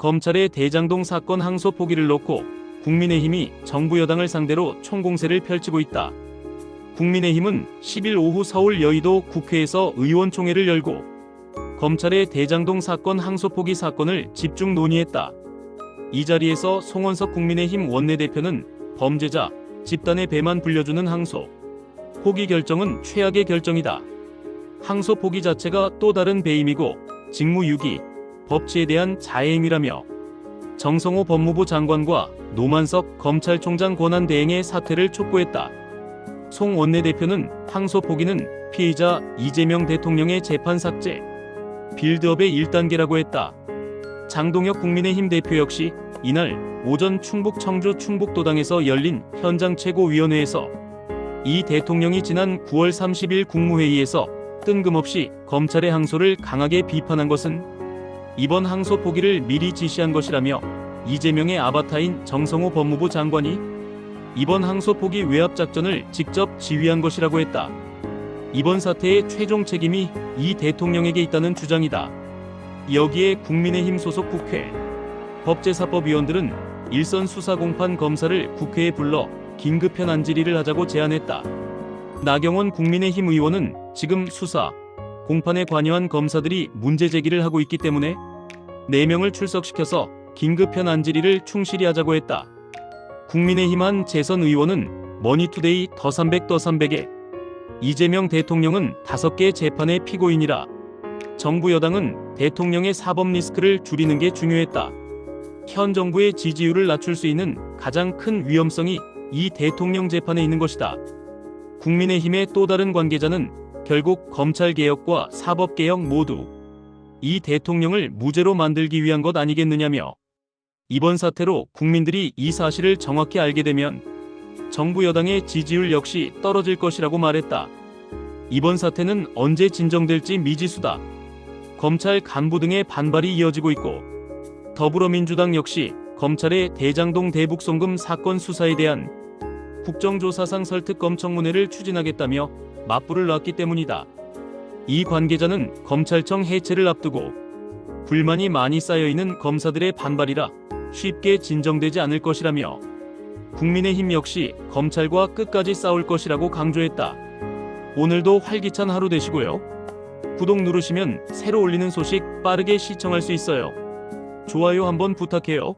검찰의 대장동 사건 항소 포기를 놓고 국민의힘이 정부 여당을 상대로 총공세를 펼치고 있다. 국민의힘은 10일 오후 서울 여의도 국회에서 의원총회를 열고 검찰의 대장동 사건 항소 포기 사건을 집중 논의했다. 이 자리에서 송원석 국민의힘 원내대표는 범죄자, 집단의 배만 불려주는 항소, 포기 결정은 최악의 결정이다. 항소 포기 자체가 또 다른 배임이고 직무유기, 법치에 대한 자해행위라며 정성호 법무부 장관과 노만석 검찰총장 권한 대행의 사퇴를 촉구했다. 송 원내대표는 항소 포기는 피의자 이재명 대통령의 재판 삭제, 빌드업의 1단계라고 했다. 장동혁 국민의힘 대표 역시 이날 오전 충북 청주 충북도당에서 열린 현장 최고위원회에서 이 대통령이 지난 9월 30일 국무회의에서 뜬금없이 검찰의 항소를 강하게 비판한 것은 이번 항소 포기를 미리 지시한 것이라며 이재명의 아바타인 정성호 법무부 장관이 이번 항소 포기 외압 작전을 직접 지휘한 것이라고 했다. 이번 사태의 최종 책임이 이 대통령에게 있다는 주장이다. 여기에 국민의힘 소속 국회 법제사법위원들은 일선 수사 공판 검사를 국회에 불러 긴급 현안 질의를 하자고 제안했다. 나경원 국민의힘 의원은 지금 수사, 공판에 관여한 검사들이 문제 제기를 하고 있기 때문에 4명을 출석시켜서 긴급 현안 질의를 충실히 하자고 했다. 국민의힘 한 재선 의원은 머니투데이 더 300 더 300에 이재명 대통령은 5개 재판의 피고인이라 정부 여당은 대통령의 사법 리스크를 줄이는 게 중요했다. 현 정부의 지지율을 낮출 수 있는 가장 큰 위험성이 이 대통령 재판에 있는 것이다. 국민의힘의 또 다른 관계자는 결국 검찰 개혁과 사법 개혁 모두 이 대통령을 무죄로 만들기 위한 것 아니겠느냐며 이번 사태로 국민들이 이 사실을 정확히 알게 되면 정부 여당의 지지율 역시 떨어질 것이라고 말했다. 이번 사태는 언제 진정될지 미지수다. 검찰 간부 등의 반발이 이어지고 있고 더불어민주당 역시 검찰의 대장동 대북송금 사건 수사에 대한 국정조사상 설특검 청문회를 추진하겠다며 맞불을 놨기 때문이다. 이 관계자는 검찰청 해체를 앞두고 불만이 많이 쌓여있는 검사들의 반발이라 쉽게 진정되지 않을 것이라며 국민의힘 역시 검찰과 끝까지 싸울 것이라고 강조했다. 오늘도 활기찬 하루 되시고요. 구독 누르시면 새로 올리는 소식 빠르게 시청할 수 있어요. 좋아요 한번 부탁해요.